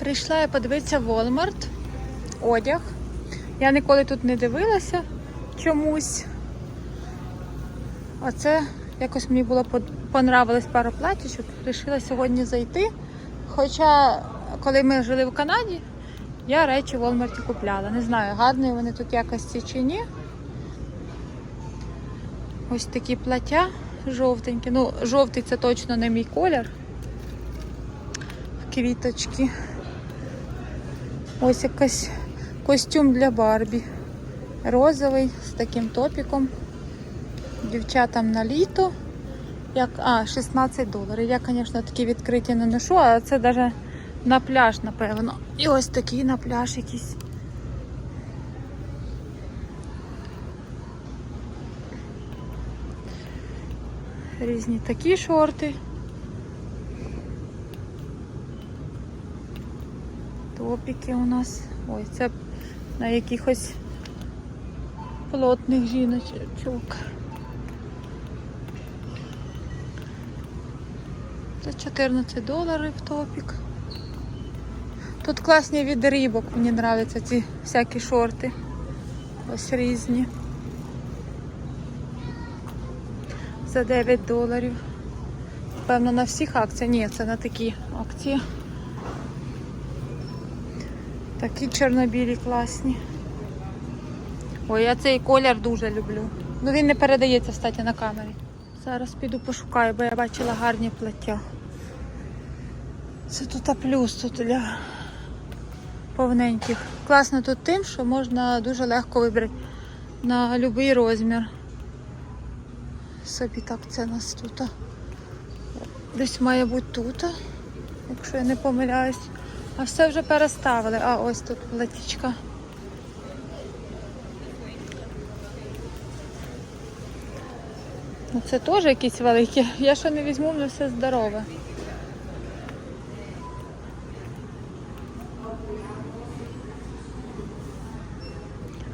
Прийшла я подивитися Walmart, одяг. Я ніколи тут не дивилася чомусь. А це якось мені було понравилось пару платічок. Рішила сьогодні зайти. Хоча, коли ми жили в Канаді, я речі в Walmart купляла. Не знаю, гарні вони тут якості чи ні. Ось такі плаття жовтенькі. Ну, жовтий це точно не мій колір. Квіточки. Ось якийсь костюм для Барбі. Розовий з таким топіком. Дівчатам на літо. Як, а, 16 доларів. Я, звісно, такі відкриті не ношу, а це навіть на пляж, напевно. І ось такий на пляж якийсь. Різні такі шорти. Топіки у нас. Ой, це на якихось плотних жіночок. Це 14 доларів топік. Тут класні від рибок, мені подобаються ці всякі шорти. Ось різні. За 9 доларів. Певно, на всіх акціях. Ні, це на такі акції. Такі чорнобілі класні. Ой, я цей колір дуже люблю. Ну він не передається, кстати, на камері. Зараз піду пошукаю, бо я бачила гарні плаття. Це тут плюс тут для повненьких. Класно тут тим, що можна дуже легко вибрати на будь-який розмір. Собі так це нас тут. Десь має бути тут, якщо я не помиляюсь. А все вже переставили. А ось тут платічка. Ну це теж якісь великі. Я що не візьму, воно все здорове.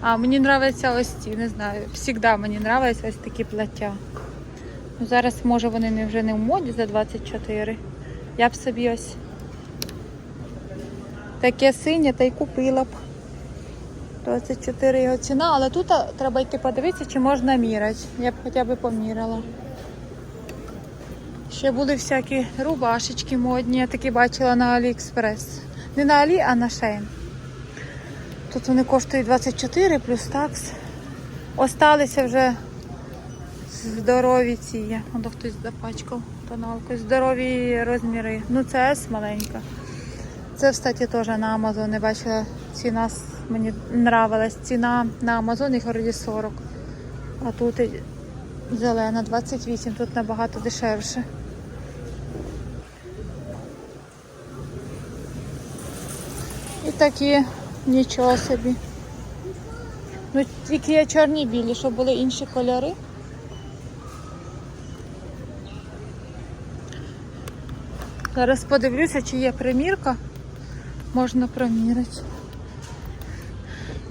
А мені подобаються ось ці, не знаю. Всігда мені подобаються ось такі плаття. Ну, зараз, може, вони вже не в моді за 24. Я б собі ось таке синє та й купила б. 24 його ціна, але тут треба йти подивитися, чи можна міряти. Я б хоча б поміряла. Ще були всякі рубашечки модні, я такі бачила на Аліекспрес. Не на Алі, а на Шейн. Тут вони коштують 24 плюс такс. Осталися вже здорові ці. Воно хтось запачкав тоналкою. Здорові розміри. Ну це S маленька. Це, кстати, теж на Амазон. Я бачила ціна, мені нравилась. Ціна на Амазон їх вроді 40. А тут і зелена 28, тут набагато дешевше. І такі нічого собі. Ну, тільки є чорні і білі, щоб були інші кольори. Зараз подивлюся, чи є примірка. Можна приміряти.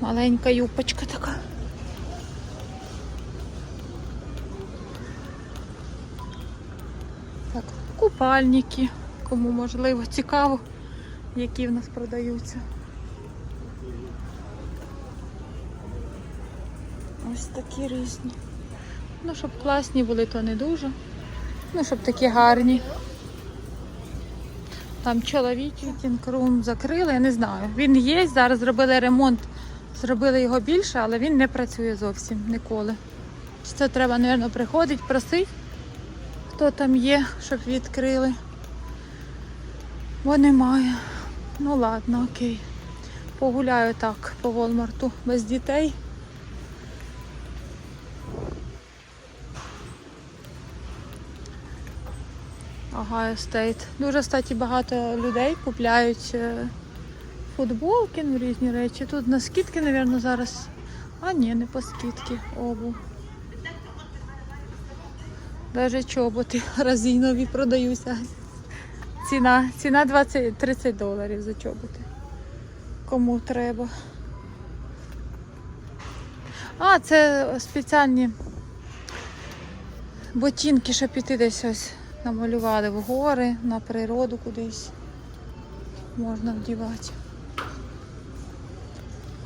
Маленька юбочка така. Так, купальники. Кому можливо цікаво, які в нас продаються. Ось такі різні. Ну, щоб класні були, то не дуже. Ну, щоб такі гарні. Там чоловічий тінкрум закрили, я не знаю. Він є, зараз зробили ремонт, зробили його більше, але він не працює зовсім ніколи. Це треба, мабуть, приходити, просити, хто там є, щоб відкрили. Бо немає. Ну ладно, окей. Погуляю так по Волмарту без дітей. Ага, стейт. Дуже, кстати, багато людей купляють е, футболки, ну різні речі. Тут на скидки, мабуть, зараз. А ні, не по скидки, обув. Даже чоботи разинові продаються. Ціна, ціна 20, 30 доларів за чоботи. Кому треба. А, це спеціальні ботинки, щоб піти десь ось намалювали в гори, на природу кудись. можна вдівати.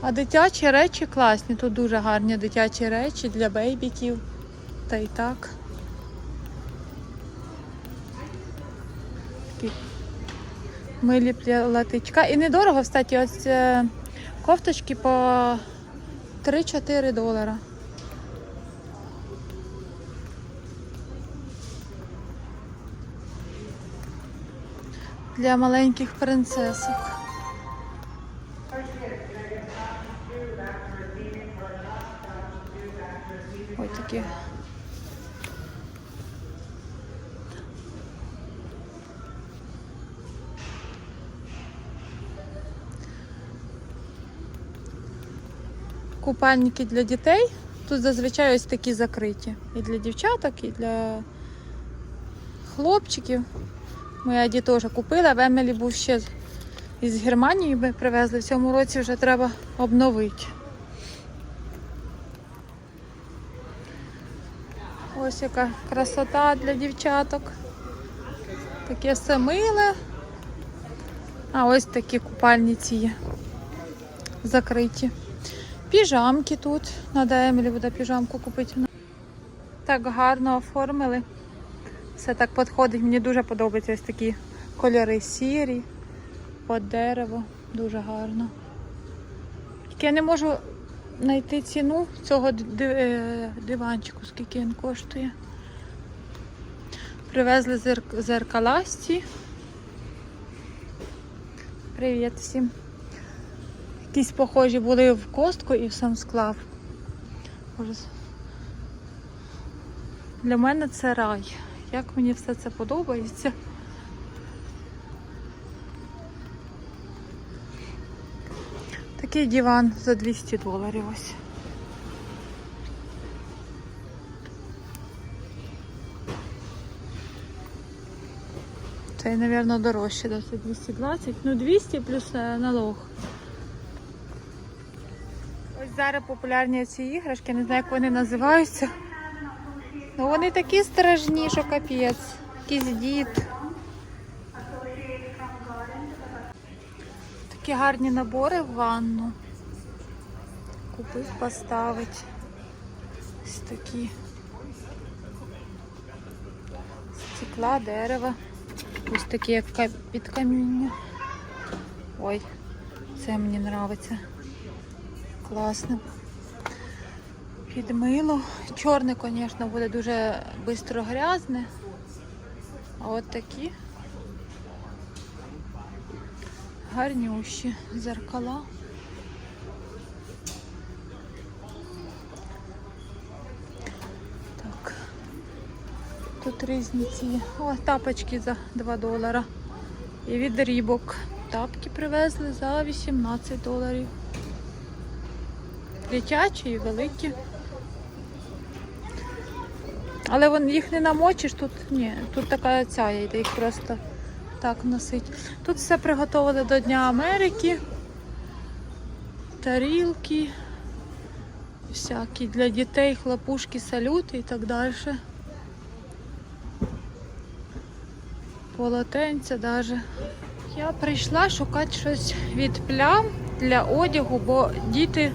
А дитячі речі класні. Тут дуже гарні дитячі речі для бейбіків. Та й так. Такі милі платичка. І недорого, кстати, ось е, кофточки по 3-4 долара. Для маленьких принцесок. Ой, такі. Купальники для дітей. Тут зазвичай ось такі закриті. І для дівчаток, і для хлопчиків. Моя ді теж купила. В Емелі був ще із Германії ми привезли. В цьому році вже треба обновити. Ось яка красота для дівчаток. Таке все миле. А ось такі купальниці є. Закриті. Піжамки тут. Надо Емілі буде піжамку купити. Так гарно оформили. Все так підходить. Мені дуже подобаються ось такі кольори сірі, под дерево. Дуже гарно. Тільки я не можу знайти ціну цього е, диванчику, скільки він коштує. Привезли зерк- зеркаласті. Привіт всім. Якісь похожі були в костку і в сам склав. Для мене це рай. Як мені все це подобається. Такий диван за 200 доларів ось. Цей, мабуть, дорожче, досить 220. Ну, 200 плюс е, налог. Ось зараз популярні ці іграшки, не знаю, як вони називаються. Ну вони такі страшні, що капець. Дід. Такі гарні набори в ванну. Купив, поставить. Ось такі. Стекла, дерева. Ось такі, як під каміння. Ой, це мені подобається. Класно. Під мило. Чорне, звісно, буде дуже швидко грязне. А от такі гарнющі зеркала. Так. Тут різні ці. О, тапочки за 2 долара. І від рібок. Тапки привезли за 18 доларів. Дитячі і великі. Але вон їх не намочиш, тут ні, тут така ця йде, їх просто так носить. Тут все приготували до Дня Америки. Тарілки, всякі для дітей, хлопушки, салюти і так далі. Полотенця даже. Я прийшла шукати щось від плям для одягу, бо діти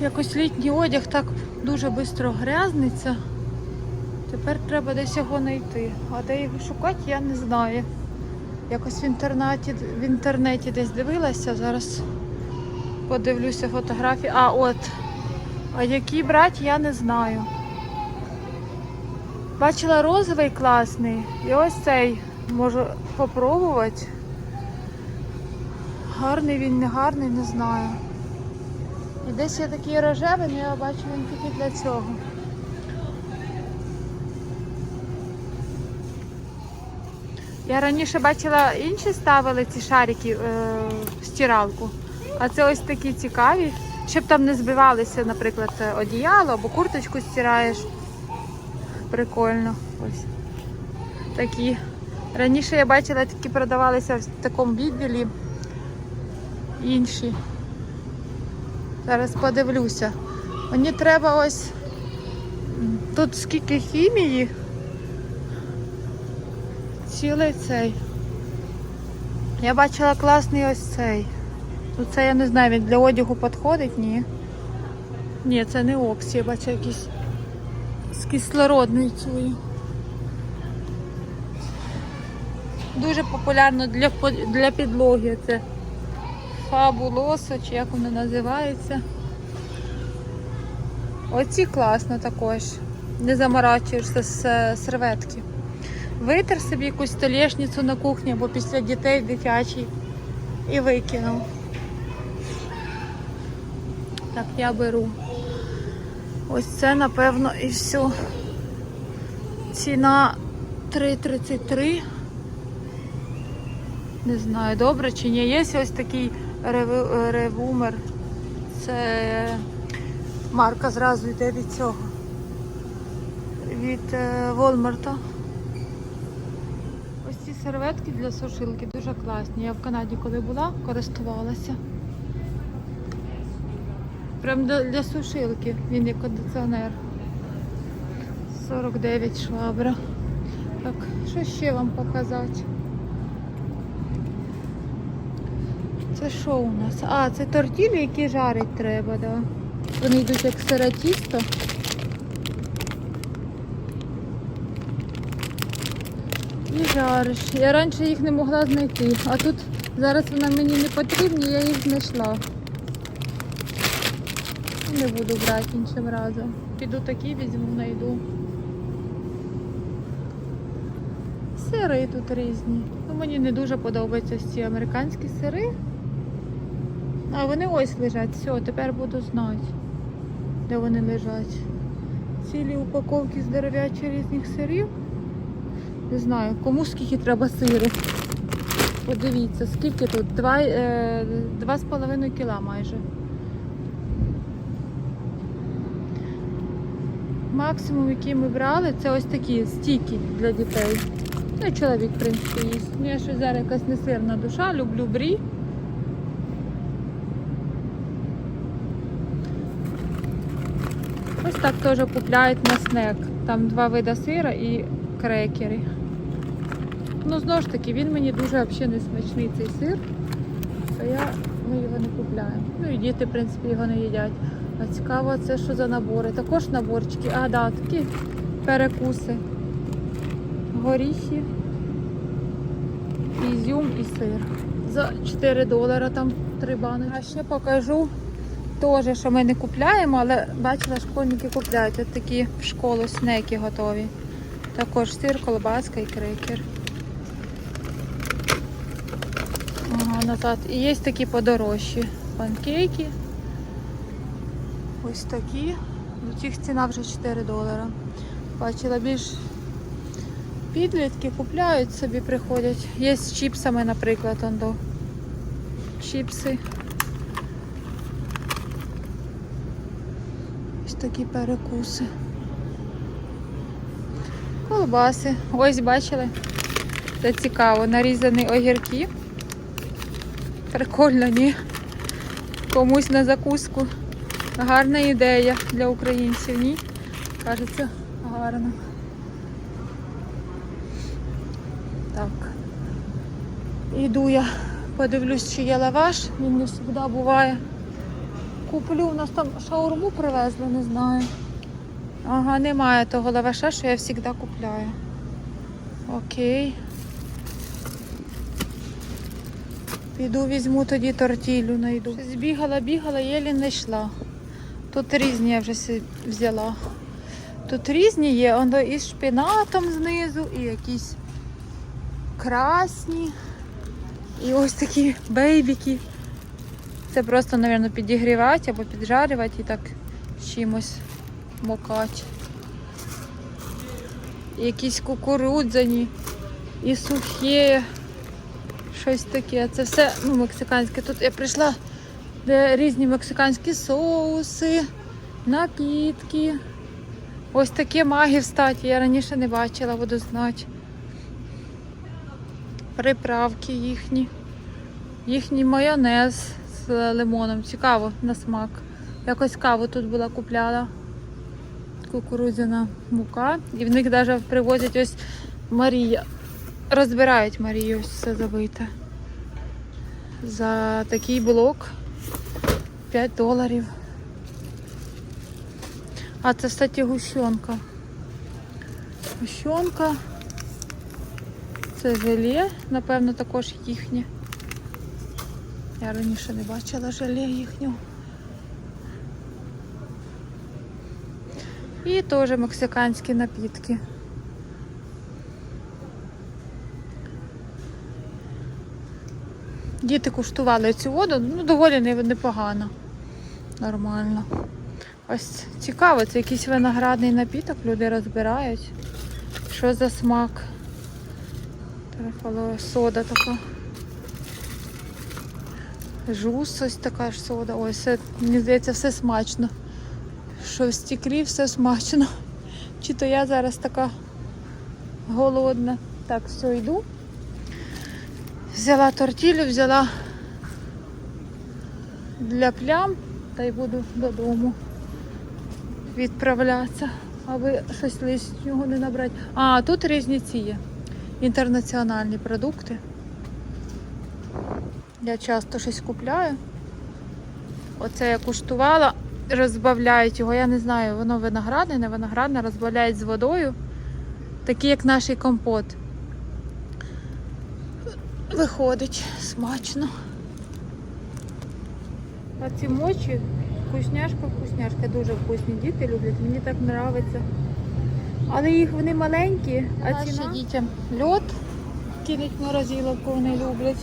якось літній одяг так дуже швидко грязниться. Тепер треба десь його знайти. А де його шукати, я не знаю. Якось в інтернеті, в інтернеті десь дивилася, зараз подивлюся фотографії. А от, а які брати, я не знаю. Бачила розовий класний. І ось цей можу попробувати. Гарний він, не гарний, не знаю. І десь є такий рожевий, але я бачу він тільки для цього. Я раніше бачила інші ставили ці шарики е, в стиралку. А це ось такі цікаві. Щоб там не збивалися, наприклад, одіяло або курточку стираєш. Прикольно. Ось такі. Раніше я бачила, такі продавалися в такому відділі. Інші. Зараз подивлюся. Мені треба ось. Тут скільки хімії. Цілий цей. Я бачила класний ось цей. Ну це я не знаю, він для одягу підходить, ні. Ні, це не Оксі, я бачу якийсь з кислородною цією. Дуже популярно для, для підлоги. Це фабулосо, чи як воно називається. Оці класно також. Не заморачуєшся з е, серветки. Витер собі якусь столешницю на кухні або після дітей дитячий і викинув. Так, я беру. Ось це, напевно, і все. Ціна 3,33. Не знаю, добре чи ні. Є ось такий ревумер. Це марка зразу йде від цього. Від е, Волмарта. Ось ці серветки для сушилки дуже класні. Я в Канаді, коли була, користувалася. Прям для сушилки. Він як кондиціонер. 49 швабра. Так, що ще вам показати? Це що у нас? А, це тортілі, які жарить треба, да. Вони йдуть як сире тісто. І жариш. Я раніше їх не могла знайти, а тут зараз вона мені не потрібні, я їх знайшла. Не буду брати іншим разом. Піду такі візьму, знайду. Сири тут різні. Ну, мені не дуже подобаються ці американські сири. А вони ось лежать. Все, тепер буду знати, де вони лежать. Цілі упаковки здоров'ячі різних сирів. Не знаю, кому скільки треба сиру. Подивіться, скільки тут? Два, е, кіла майже. Максимум, який ми брали, це ось такі стіки для дітей. Ну, чоловік, в принципі, їсть. Ну, я щось зараз якась несирна душа, люблю брі. Ось так теж купляють на снек. Там два види сира і крекери. Ну, знову ж таки, він мені дуже взагалі не смачний цей сир. То я, ми його не купляємо. Ну і діти, в принципі, його не їдять. А цікаво, це що за набори. Також наборчики. А, да, такі перекуси. Горіхи, ізюм і сир. За 4 долара там три банки. А ще покажу теж, що ми не купляємо, але бачила, школьники купляють. От такі в школу снеки готові. Також сир, колбаска і крекер. Ага, назад. І є такі подорожчі панкейки. Ось такі. У цих ціна вже 4 долара. Бачила більш підлітки купляють собі, приходять. Є з чіпсами, наприклад, он до чіпси. Такі перекуси. Колбаси. Ось бачили. Це цікаво. Нарізані огірки. Прикольно, ні? Комусь на закуску. Гарна ідея для українців, ні? Кажеться, гарно. Так. Іду я, подивлюсь, чи є лаваш. Він не завжди буває. Куплю, у нас там шаурму привезли, не знаю. Ага, немає того лаваша, що я завжди купляю. Окей. Піду візьму тоді тортілю найду. Збігала, бігала, єлі не йшла. Тут різні я вже взяла. Тут різні є, воно із шпинатом знизу, і якісь красні. І ось такі бейбіки. Це просто, мабуть, підігрівати або піджарювати і так чимось мокати. Якісь кукурудзяні, і сухі. Щось таке. Це все ну, мексиканське. Тут я прийшла, де різні мексиканські соуси, напітки. Ось такі маги встаті. Я раніше не бачила, буду знати. Приправки їхні. Їхній майонез з лимоном. Цікаво на смак. Якось каву тут була купляла. Кукурудзяна мука. І в них навіть привозять ось Марія. Розбирають Марію, ось все забите. За такий блок 5 доларів. А це, кстати, гущонка. Гущонка. Це желе, напевно, також їхнє. Я раніше не бачила желе їхнього. І теж мексиканські напітки. Діти куштували цю воду, ну доволі непогано. Нормально. Ось цікаво, це якийсь виноградний напіток, люди розбирають. Що за смак? Трефалова сода така. Жус ось така ж сода. Ой, все, мені здається, все смачно. Що в стеклі все смачно. Чи то я зараз така голодна. Так, все, йду. Взяла тортілю, взяла для плям та й буду додому відправлятися, аби щось лишнього не набрати. А, тут різні ці є. Інтернаціональні продукти. Я часто щось купляю. Оце я куштувала, розбавляють його, я не знаю, воно виноградне, не виноградне, розбавляють з водою. Такий, як наш компот. Виходить смачно. А ці мочі вкусняшка, вкусняшка, дуже вкусні. Діти люблять, мені так подобається. Але їх вони маленькі, а ціна дітям льод кинуть морозиловку вони люблять.